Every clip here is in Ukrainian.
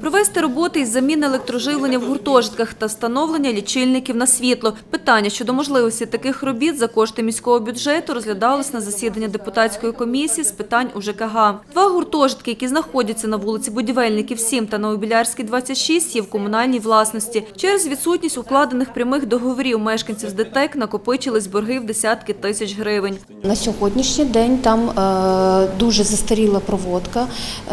Провести роботи із заміни електроживлення в гуртожитках та встановлення лічильників на світло. Питання щодо можливості таких робіт за кошти міського бюджету розглядалось на засіданні депутатської комісії з питань УЖКГ. Два гуртожитки, які знаходяться на вулиці Будівельників 7 та Новобілярській 26, є в комунальній власності. Через відсутність укладених прямих договорів мешканців з ДТЕК накопичились борги в десятки тисяч гривень. На сьогоднішній день там е, дуже застаріла проводка,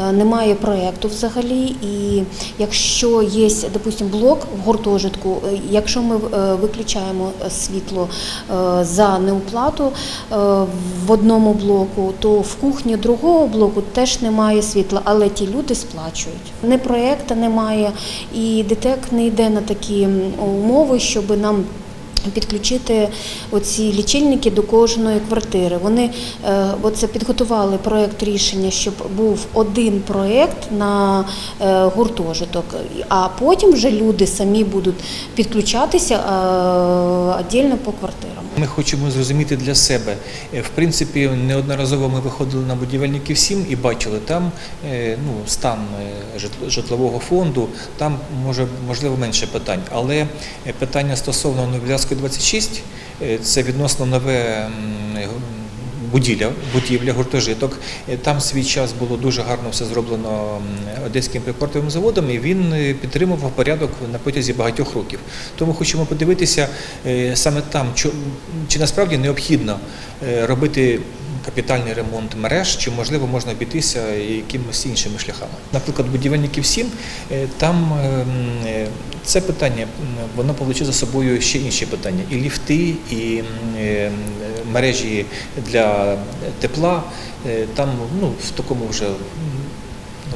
е, немає проєкту взагалі. І якщо є, допустим, блок в гуртожитку, е, якщо ми е, виключаємо світло е, за неуплату в одному блоку, то в кухні другого блоку теж немає світла, але ті люди сплачують. Не проєкту немає, і ДТЕК не йде на такі умови, щоб нам підключити оці лічильники до кожної квартири. Вони е, оце підготували проект рішення, щоб був один проект на е, гуртожиток, а потім вже люди самі будуть підключатися е, віддільно по квартирам. Ми хочемо зрозуміти для себе. Е, В принципі, неодноразово ми виходили на будівельників 7 і бачили там е, ну, стан е, житлового фонду, там може можливо менше питань. Але питання стосовно Новілярської 26 е, це відносно нове будівля, будівля, гуртожиток. Е, Там свій час було дуже гарно все зроблено одеським припортовим заводом, і він е, підтримував порядок на протязі багатьох років. Тому хочемо подивитися е, саме там, чи насправді необхідно робити капітальний ремонт мереж, чи можливо можна обійтися якимись іншими шляхами. Наприклад, будівельників 7, е, там е, м, е, це питання, воно повлече за собою ще інші питання: і ліфти, і мережі для тепла. Е, Там ну, в такому вже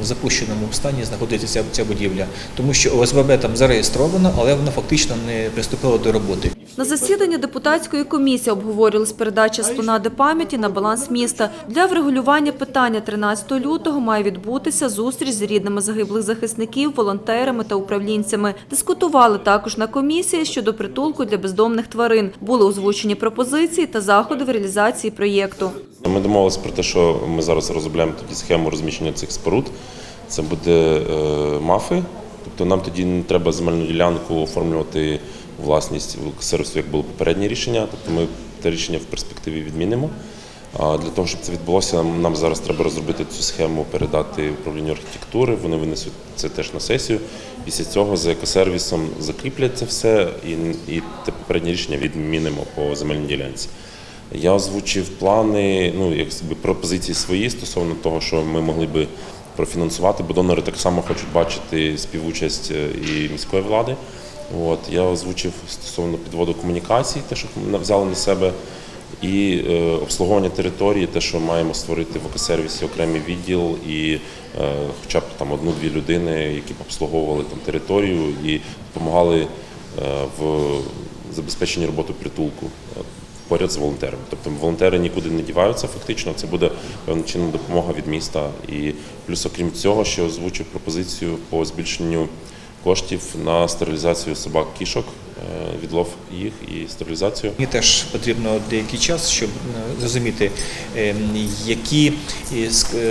в запущеному стані знаходиться ця, будівля, тому що ОСББ там зареєстровано, але воно фактично не приступило до роботи. На засіданні депутатської комісії обговорювалась передача сплонади пам'яті на баланс міста. Для врегулювання питання 13 лютого має відбутися зустріч з рідними загиблих захисників, волонтерами та управлінцями. Дискутували також на комісії щодо притулку для бездомних тварин. Були озвучені пропозиції та заходи в реалізації проєкту. Ми домовилися про те, що ми зараз розробляємо тоді схему розміщення цих споруд. Це буде е, мафи. Тобто нам тоді не треба земельну ділянку оформлювати власність в сервісу, як було попереднє рішення. Тобто ми те рішення в перспективі відмінимо. А для того, щоб це відбулося, нам зараз треба розробити цю схему, передати управлінню архітектури. Вони винесуть це теж на сесію. Після цього за екосервісом закріплять це все і, і те попереднє рішення відмінимо по земельній ділянці. Я озвучив плани, ну як би пропозиції свої стосовно того, що ми могли би профінансувати, бо донори так само хочуть бачити співучасть е, і міської влади. От я озвучив стосовно підводу комунікацій, те, що взяли на себе, і е, обслуговування території, те, що маємо створити в екосервісі окремий відділ, і е, хоча б там одну-дві людини, які б обслуговували там територію і допомагали е, в забезпеченні роботи притулку поряд з волонтерами. Тобто волонтери нікуди не діваються, фактично це буде певним чином допомога від міста. І плюс, окрім цього, ще озвучив пропозицію по збільшенню коштів на стерилізацію собак кішок, відлов їх і стерилізацію. Мені теж потрібно деякий час, щоб е, зрозуміти, е, які е,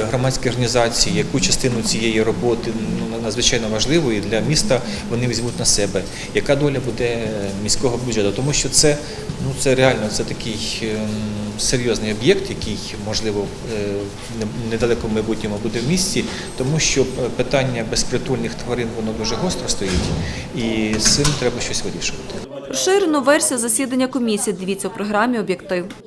громадські організації, яку частину цієї роботи ну, надзвичайно важливої для міста вони візьмуть на себе. Яка доля буде е, міського бюджету? Тому що це, ну, це реально це такий ем, серйозний об'єкт, який можливо е, в не- недалекому майбутньому буде в місті, тому що е, питання безпритульних тварин воно дуже гостро стоїть, і з цим треба щось вирішувати. Розширену версію засідання комісії дивіться у програмі «Об'єктив».